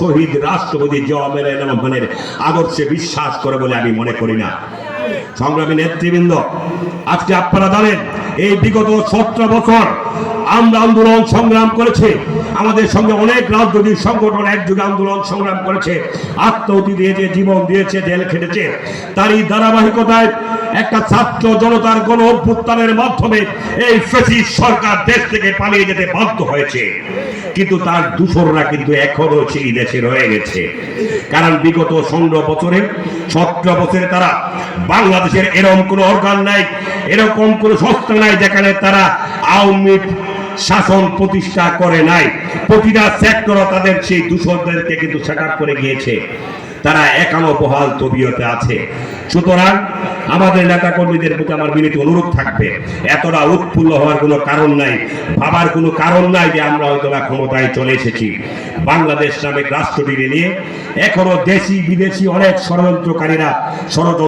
শহীদ রাষ্ট্রপতি জওয়ামের রহমানের আদর্শে বিশ্বাস করে বলে আমি মনে করি না। সংগ্রামী নেতৃবৃন্দ, আজকে আপনারা জানেন, এই বিগত সতেরো বছর আমরা আন্দোলন সংগ্রাম করেছে। আমাদের সঙ্গে অনেক রাজনৈতিক সংগঠন একযোগে আন্দোলন সংগ্রাম করেছে। আত্মহতি দিয়েছে, জীবন দিয়েছে, জেল খেটেছে। তারই ধারাবাহিকতায় একটা ছাত্র জনতার গণ অভ্যুত্থানের মাধ্যমে এই ফেসিস সরকার দেশ থেকে পালিয়ে যেতে বাধ্য হয়েছে। কিন্তু তার দূষররা কিন্তু এখনও সেই দেশে রয়ে গেছে। কারণ বিগত ষোলো বছরে, সতেরো বছরে তারা বাংলাদেশের এরকম কোনো অর্গান নাই, এরকম কোনো সংস্থা নাই যেখানে তারা আওয়ামী শাসন প্রতিষ্ঠা করে নাই। প্রতিটা সেক্টর তাদের সেই দূষরদেরকে কিন্তু সেট করে গিয়েছে। তারা একানো বহাল তবিয়তে আছে। সুতরাং আমাদের নেতা কর্মীদের প্রতি আমার বিনীত অনুরোধ থাকবে। এতটা উৎফুল্ল হওয়ার কোনো কারণ নাই। ভাবার কোনো কারণ নাই যে আমরা হয়তো বা ক্ষমতায় চলে এসেছি। বাংলাদেশ নামে রাষ্ট্রটিকে নিয়ে এখনও দেশি বিদেশি অনেক ষড়যন্ত্রকারীরা ষড়যন্ত্র